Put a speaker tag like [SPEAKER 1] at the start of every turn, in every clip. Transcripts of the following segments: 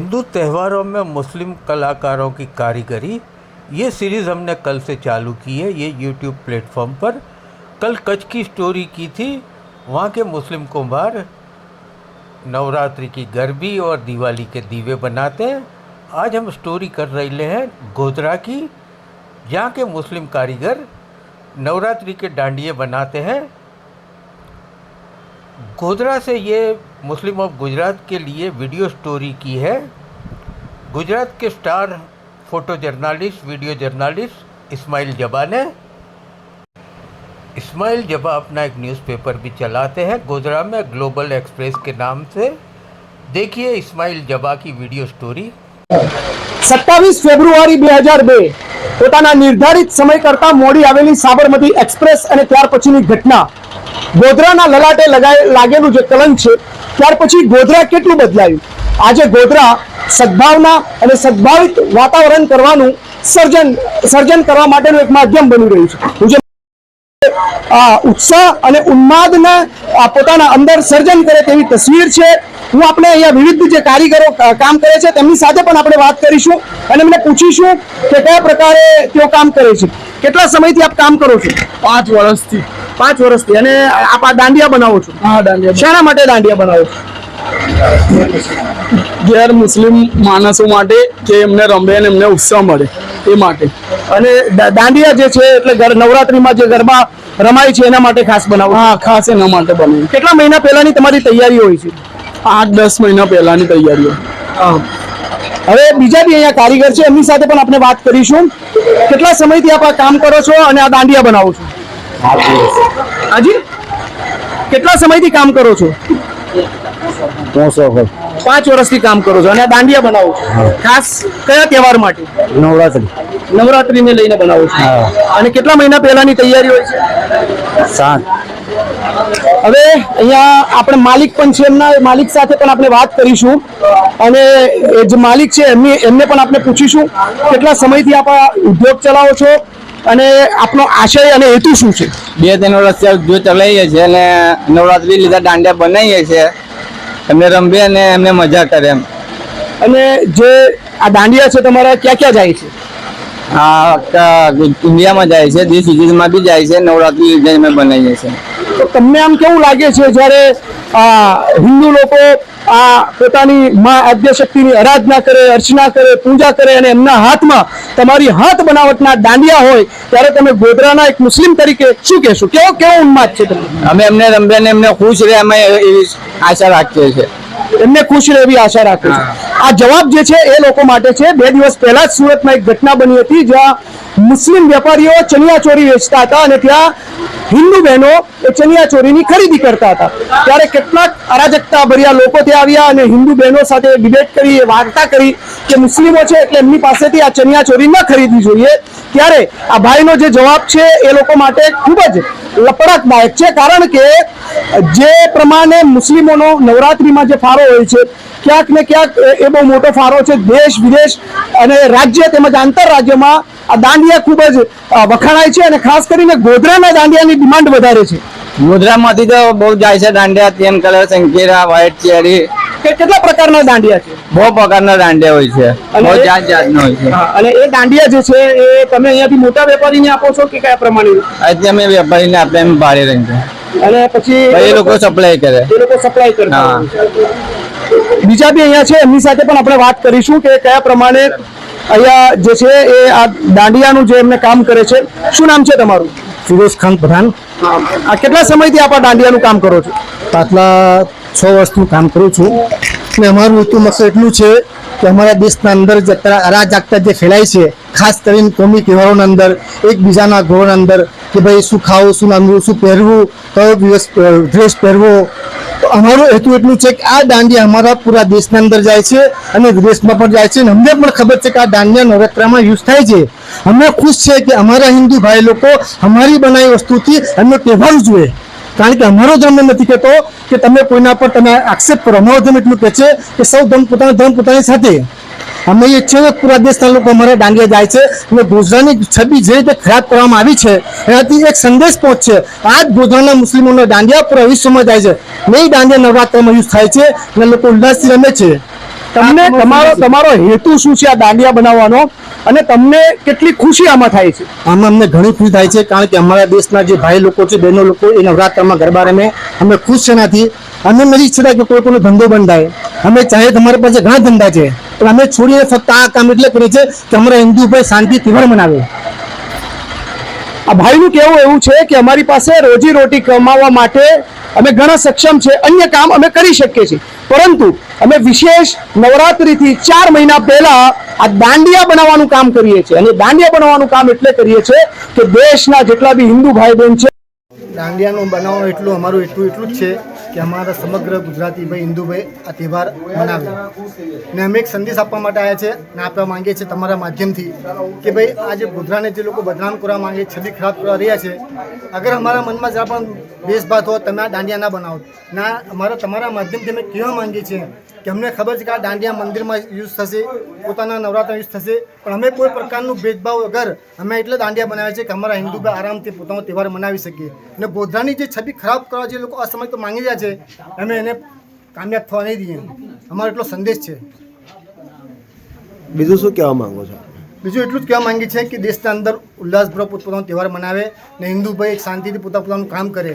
[SPEAKER 1] हिंदू त्योहारों में मुस्लिम कलाकारों की कारीगरी, ये सीरीज़ हमने कल से चालू की है, ये यूट्यूब प्लेटफॉर्म पर। कल कच्छ की स्टोरी की थी, वहाँ के मुस्लिम कुम्हार नवरात्रि की गरबी और दिवाली के दीवे बनाते हैं। आज हम स्टोरी कर रहे हैं गोधरा की, जहाँ के मुस्लिम कारीगर नवरात्रि के डांडिये बनाते हैं। गोधरा से ये मुस्लिम ऑफ गुजरात के लिए वीडियो स्टोरी की है गुजरात के star photo journalist video journalist Ismail Jaba ने इस्माइल जबा अपना एक न्यूज़पेपर भी चलाते हैं गोधरा में ग्लोबल एक्सप्रेस के नाम से देखिए इस्माइल जबा की वीडियो स्टोरी
[SPEAKER 2] સત્તાવીસ ફેબ્રુઆરી બે હજાર બે પોતાના નિર્ધારિત સમય કરતા મોડી આવેલી સાબરમતી એક્સપ્રેસ અને ત્યાર પછીની ઘટના ગોધરાના લલાટે લગાય લાગેલું જે કલંક છે ત્યાર પછી ગોધરા કેટલું બદલાયું? આજે ગોધરા સદભાવના અને સદભાવિત વાતાવરણ કરવાનું સર્જન સર્જન કરવા માટેનું એક માધ્યમ બની રહ્યું છે. હું જે ઉત્સાહ અને ઉન્માદના આ પોતાના અંદર સર્જન કરે તેવી તસવીર છે. હું આપણે અહીંયા વિવિધ જે કારીગરો કામ કરે છે તેમની સાથે પણ આપણે વાત કરીશું અને એમને પૂછીશું કે કયા પ્રકારે તેઓ કામ કરે છે. કેટલા સમયથી આપ કામ કરો છો?
[SPEAKER 3] પાંચ વર્ષથી.
[SPEAKER 2] પાંચ વર્ષથી અને આપ આ દાંડિયા બનાવો છો?
[SPEAKER 3] હા દાંડિયા
[SPEAKER 2] શાના માટે દાંડિયા બનાવો છો?
[SPEAKER 3] ગેર મુસ્લિમ માણસો માટે કે એમને રમે અને એમને ઉત્સાહ મળે એ માટે.
[SPEAKER 2] અને દાંડિયા જે છે એટલે ગર- નવરાત્રીમાં જે ગરબા રમાય છે એના માટે ખાસ બનાવો
[SPEAKER 3] હા ખાસ એના માટે બને
[SPEAKER 2] કેટલા મહિના પહેલાની તમારી તૈયારી હોય છે?
[SPEAKER 3] આઠ દસ મહિના પહેલાની તૈયારીઓ.
[SPEAKER 2] હવે બીજા બી અહીંયા કારીગર છે એમની સાથે પણ આપણે વાત કરીશું. કેટલા સમયથી આપ આ કામ કરો છો અને આ દાંડિયા બનાવો છો? હાજી. કેટલા સમયથી કામ કરો છો? પાંચ વર્ષથી કામ કરો છો અને દાંડિયા બનાવો છો. ખાસ કયા તહેવાર માટે?
[SPEAKER 4] નવરાત્રી.
[SPEAKER 2] નવરાત્રીને લઈને બનાવો છો. અને કેટલા મહિના પહેલાની તૈયારી હોય છે?
[SPEAKER 4] સાત.
[SPEAKER 2] હવે અહીંયા આપણે માલિક પણ છે એમના માલિક સાથે પણ આપણે વાત કરીશું. અને એ જે માલિક છે એમની એમને પણ આપણે પૂછીશું. કેટલા સમયથી આપ ઉદ્યોગ ચલાવો છો? અને આપનો આશય અને હેતુ શું છે?
[SPEAKER 4] બે ત્રણ વર્ષથી જો ચલાવીએ છીએ અને નવરાત્રી લીધા દાંડિયા બનાવીએ છીએ. એમને રમીએ અને એમને મજા કરે એમ.
[SPEAKER 2] અને જે આ દાંડિયા છે તમારા ક્યાં ક્યાં જાય છે?
[SPEAKER 4] આ ઇન્ડિયામાં જાય છે દેશ વિદેશમાં બી જાય છે નવરાત્રી લીધે અમે બનાવીએ છીએ.
[SPEAKER 2] તો તમને આમ કેવું લાગે છે જ્યારે હિન્દુ લોકો આ પોતાની માં આદ્યશક્તિની આરાધના કરે અર્ચના કરે પૂજા કરે અને એમના હાથમાં તમારી હાથ બનાવટના દાંડિયા હોય ત્યારે તમે ગોધરાના એક મુસ્લિમ તરીકે શું કહેશો? કેવો કેવો ઉન્માદ છે તમને?
[SPEAKER 4] અમે એમને રમ્યા અને એમને ખુશ રહે અમે એવી આશા રાખીએ છીએ.
[SPEAKER 2] એમને ખુશ રહે એવી આશા રાખે છે. આ જવાબ જે છે એ લોકો માટે છે બે દિવસ પહેલા જ સુરતમાં એક ઘટના બની હતી જ્યાં મુસ્લિમ વેપારીઓ ચણિયા ચોરી વેચતા હતા અને ત્યાં હિન્દુ બહેનો એ ચણિયા ચોરીની ખરીદી કરતા હતા. ત્યારે કેટલાક અરાજકતા ભર્યા લોકો ત્યાં આવ્યા અને હિન્દુ બહેનો સાથે ડિબેટ કરી, એ વાર્તા કરી કે મુસ્લિમો છે એટલે એમની પાસેથી આ ચણિયા ચોરી ન ખરીદવી જોઈએ. ત્યારે આ ભાઈનો જે જવાબ છે એ લોકો માટે ખૂબ જ લપડાકદાયક છે. કારણ કે જે પ્રમાણે મુસ્લિમોનો નવરાત્રિમાં જે ફાળો હોય છે, ક્યાંક ને ક્યાંક એ- બહુ મોટો ફાળો છે. દેશ, વિદેશ અને રાજ્ય તેમજ આંતરરાજ્યમાં આ દાંડિયા ખૂબ જ વખણાય છે અને ખાસ કરીને ગોધરાના દાંડિયાની ડિમાન્ડ વધારે છે.
[SPEAKER 4] ગોધરામાંથી તો બહુ જાય છે દાંડિયા, તેમ કલર સંકેરા વ્હાઈટ ચેરી.
[SPEAKER 2] કે કેટલા પ્રકારના દાંડિયા છે?
[SPEAKER 4] બહુ પ્રકારના દાંડિયા હોય છે. બહુ જાત જાતના હોય છે.
[SPEAKER 2] અને એ દાંડિયા જે છે એ તમે અહીંયાથી મોટા વેપારીને આપો છો કે કયા પ્રમાણે?
[SPEAKER 4] આજે અમે વેપારીને આપણે એમ ભાડે રહી છે
[SPEAKER 2] અને પછી
[SPEAKER 4] એ લોકો સપ્લાય કરે.
[SPEAKER 2] એ લોકો સપ્લાય કરે
[SPEAKER 4] હા.
[SPEAKER 2] બીજા બી અહીંયા છે એમની સાથે પણ આપણે વાત કરીશું કે કયા પ્રમાણે અહીંયા જે છે એ આ દાંડિયાનું જે એમને કામ કરે છે. શું નામ છે તમારું?
[SPEAKER 5] ફિરોઝ ખાન પઠાણ
[SPEAKER 2] આ કેટલા સમયથી આપ આ દાંડિયાનું કામ કરો છો?
[SPEAKER 5] પાછલા છ વર્ષનું કામ કરું છું. અને અમારું હેતુ મકસદ એટલું છે કે અમારા દેશના અંદર જે અરાજકતા જે ફેલાય છે, ખાસ કરીને કોમી તહેવારોના અંદર, એકબીજાના ઘરોના અંદર કે ભાઈ શું ખાવું, શું નામવું શું પહેરવું, કયો દિવસ ડ્રેસ પહેરવો. તો અમારો હેતુ એટલું છે કે આ દાંડિયા અમારા પૂરા દેશના અંદર જાય છે અને વિદેશમાં પણ જાય છે. અને અમને પણ ખબર છે કે આ દાંડિયા નવરાત્રામાં યુઝ થાય છે. અમે ખુશ છે કે અમારા હિન્દુ ભાઈ લોકો અમારી બનાવી વસ્તુથી અમે તહેવાર ઉજવે. કારણ કે અમારો ધર્મ નથી કહેતો કે તમે કોઈના પર તમે આક્ષેપ કરો. અમારો ધર્મ એટલું કહે છે કે સૌ ધર્મ પોતાના ધર્મ પોતાની સાથે. અમે એ છે પૂરા દેશના લોકો અમારા દાંડિયા જાય છે અને ગોધરાની છબી જે રીતે ખરાબ કરવામાં આવી છે, એનાથી એક સંદેશ પહોંચશે આ જ ગોધરાના મુસ્લિમોના દાંડિયા પૂરા વિશ્વમાં જાય છે. નહીં દાંડિયા નવરાત્રમાં યુઝ થાય છે અને લોકો ઉલ્લાસથી રમે છે.
[SPEAKER 2] તમને તમારો તમારો હેતુ શું છે આ દાંડિયા બનાવવાનો? અને તમને કેટલી ખુશી આમાં થાય છે?
[SPEAKER 5] આમાં અમને ઘણી ખુશી થાય છે કારણ કે અમારા દેશના જે ભાઈ લોકો છે બહેનો લોકો એ નવરાત્રમાં ગરબા રમે. અમે ખુશ છે એનાથી. અમે નથી ઈચ્છતા કે કોઈ કોઈનો ધંધો બંધાય. અમે ચાહે તમારી પાસે ઘણા ધંધા છે પણ અમે છોડીને ફક્ત આ કામ એટલે કરીએ છીએ કે અમારા હિન્દુ ભાઈ શાંતિ તહેવાર મનાવે.
[SPEAKER 2] આ ભાઈનું કહેવું એવું છે કે અમારી પાસે રોજી રોટી કમાવા માટે અમે ઘણા સક્ષમ છે, અન્ય કામ અમે કરી શકીએ છીએ. પરંતુ અમે વિશેષ નવરાત્રિથી ચાર મહિના પહેલા આ દાંડિયા બનાવવાનું કામ કરીએ છીએ. અને દાંડિયા બનાવવાનું કામ એટલે કરીએ છીએ કે દેશના જેટલા બી હિન્દુ ભાઈ બહેન છે
[SPEAKER 5] દાંડિયાનું બનાવવાનું એટલું, અમારું એટલું એટલું જ છે. કે અમારા સમગ્ર ગુજરાતી ભાઈ હિન્દુ ભાઈ આ તહેવાર મનાવે. ને અમે એક સંદેશ આપવા માટે આવ્યા છે ને આપવા માંગીએ છીએ તમારા માધ્યમથી કે ભાઈ આ જે ગોધરાને જે લોકો બદનામ કરવા માંગે, છબી ખરાબ કરવા રહ્યા છે, અગર અમારા મનમાં જ્યાં પણ દેશભાત હોય, તમે આ દાંડિયા ના બનાવો. ના, અમારા, તમારા માધ્યમથી અમે કહેવા માંગીએ છીએ કે અમને ખબર છે કે આ દાંડિયા મંદિરમાં યુઝ થશે પોતાના નવરાત્ર યુઝ થશે. પણ અમે કોઈ પ્રકારનું ભેદભાવ વગર અમે એટલે દાંડિયા બનાવ્યા છે કે અમારા હિન્દુ ભાઈ આરામથી પોતાનો તહેવાર મનાવી શકીએ. અને ગોધરાની જે છબી ખરાબ કરવા જે લોકો અસમય તો માંગી રહ્યા છે અમે એને કામયાબ થવા નહીં દઈએ. અમારો એટલો સંદેશ છે.
[SPEAKER 6] બીજું શું કહેવા માંગો છો?
[SPEAKER 5] બીજું એટલું જ કહેવા માંગીએ છીએ કે દેશના અંદર ઉલ્લાસભર પોતપોતાનો તહેવાર મનાવે ને હિન્દુ ભાઈ શાંતિથી પોતા પોતાનું કામ કરે.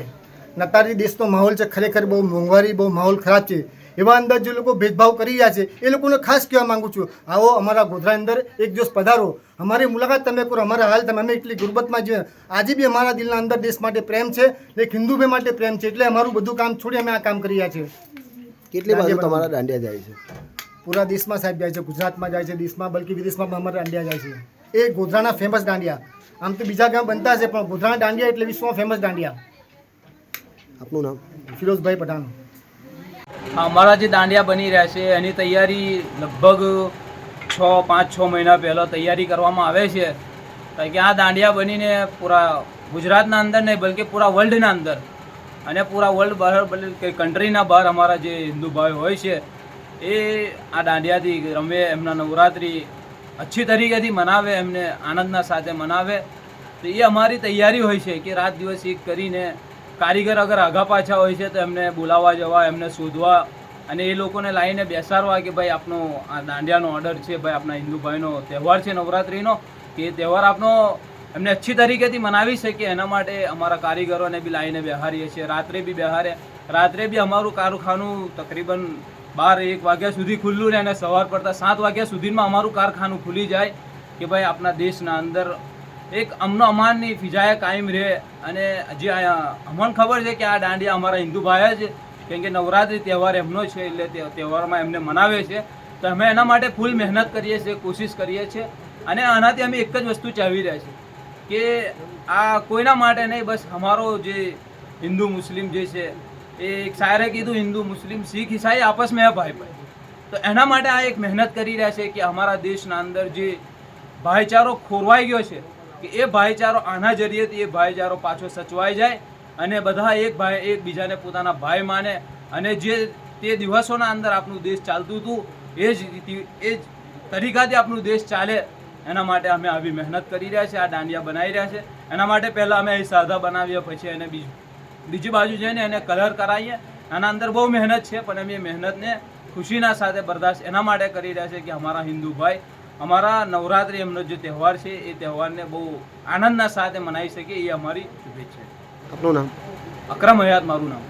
[SPEAKER 5] નતારી દેશનો માહોલ છે ખરેખર બહુ મોંઘવારી બહુ માહોલ ખરાબ છે. એવા અંદર જે લોકો ભેદભાવ કરી રહ્યા છે. એ લોકોને ખાસ કહેવા માંગુ છું. આવો અમારા ગોધરા અંદર એક દિવસ પધારો. અમારી મુલાકાત તમે કરો. અમારા હાલ તમે અમે એટલી ગુરબતમાં છીએ. આજે બી અમારા દિલના અંદર દેશ માટે પ્રેમ છે એક હિન્દુ ભાઈ માટે પ્રેમ છે. એટલે અમારું બધું કામ છોડી અમે આ કામ કરી રહ્યા છીએ.
[SPEAKER 6] કેટલી બાજુ તમારા દાંડિયા જાય છે?
[SPEAKER 5] પૂરા દેશમાં સાહેબ જાય છે. ગુજરાતમાં જાય છે. દેશમાં બલકી વિદેશમાં પણ અમારા દાંડિયા જાય છે. એ ગોધરાના ફેમસ દાંડિયા. આમ તો બીજા ગામ બનતા છે પણ ગોધરાના દાંડિયા એટલે વિશ્વમાં ફેમસ દાંડિયા.
[SPEAKER 6] આપનું નામ?
[SPEAKER 5] ફિરોઝભાઈ પઠાણ.
[SPEAKER 7] અમારા જે દાંડિયા બની રહ્યા છે, એની તૈયારી લગભગ છ, પાંચ, છ મહિના પહેલાં તૈયારી કરવામાં આવે છે. કારણ કે આ દાંડિયા બનીને પૂરા ગુજરાતના અંદર નહીં, બલકે પૂરા વર્લ્ડના અંદર. અને પૂરા વર્લ્ડ બહાર, બલકે કન્ટ્રીના બહાર અમારા જે હિન્દુ ભાઈ હોય છે, એ આ દાંડિયાથી રમે, એમના નવરાત્રિ અચ્છી તરીકેથી મનાવે, એમને આનંદના સાથે મનાવે. તો એ અમારી તૈયારી હોય છે કે રાત દિવસ એક કરીને કારીગર અગર આગા પાછા હોય છે તો એમને બોલાવવા જવા, એમને શોધવા અને એ લોકોને લાવીને બેસાડવા કે ભાઈ આપનો આ દાંડિયાનો ઓર્ડર છે, ભાઈ આપણા હિન્દુ ભાઈનો તહેવાર છે, નવરાત્રિનો, કે તહેવાર આપનો એમને અચ્છી તરીકેથી મનાવી શકીએ. એના માટે અમારા કારીગરોને બી લાવીને બેહારીએ છીએ. રાત્રે બી બેહારે. રાત્રે બી અમારું કારખાનું તકરીબન બાર એક વાગ્યા સુધી ખુલ્લું રહે અને સવાર પડતા સાત વાગ્યા સુધીમાં અમારું કારખાનું ખુલી જાય કે ભાઈ આપણા દેશના અંદર એક અમનો અમાનની ફિજાએ કાયમ રહે અને જે અમને ખબર છે કે આ દાંડિયા અમારા હિન્દુ ભાઈ જ, કેમ કે નવરાત્રિ તહેવાર એમનો છે, એટલે તહેવારમાં એમને મનાવે છે. તો અમે એના માટે ફૂલ મહેનત કરીએ છીએ, કોશિશ કરીએ છીએ. અને આનાથી અમે એક જ વસ્તુ ચાવી રહ્યા છીએ કે આ કોઈના માટે નહીં, બસ અમારો જે હિન્દુ મુસ્લિમ જે છે, એ એક શાયરે કીધું, હિન્દુ મુસ્લિમ શીખ ઈસાઈ આપસમાં ભાઈ ભાઈ. તો એના માટે આ એક મહેનત કરી રહ્યા છે કે અમારા દેશના અંદર જે ભાઈચારો ખોરવાઈ ગયો છે કે એ ભાઈચારો આના જરીએથી એ ભાઈચારો પાછો સચવાઈ જાય અને બધા એક ભાઈ એકબીજાને પોતાના ભાઈ માને. અને જે તે દિવસોના અંદર આપણું દેશ ચાલતું હતું, એ જ એ જ તરીકાથી આપણું દેશ ચાલે. એના માટે અમે આવી મહેનત કરી રહ્યા છે, આ દાંડિયા બનાવી રહ્યા છે. એના માટે પહેલાં અમે અહીં સાદા બનાવીએ, પછી એને બીજું, બીજી બાજુ જઈને એને કલર કરાવીએ. આના અંદર બહુ મહેનત છે, પણ અમે એ મહેનતને ખુશીના સાથે બરદાસ્ત એના માટે કરી રહ્યા છે કે અમારા હિન્દુ ભાઈ અમારા નવરાત્રિ એમનો જે તહેવાર છે એ તહેવારને બહુ આનંદના સાથે મનાવી શકીએ એ અમારી શુભેચ્છા
[SPEAKER 6] આપનું નામ?
[SPEAKER 7] અક્રમ હયાત મારું નામ.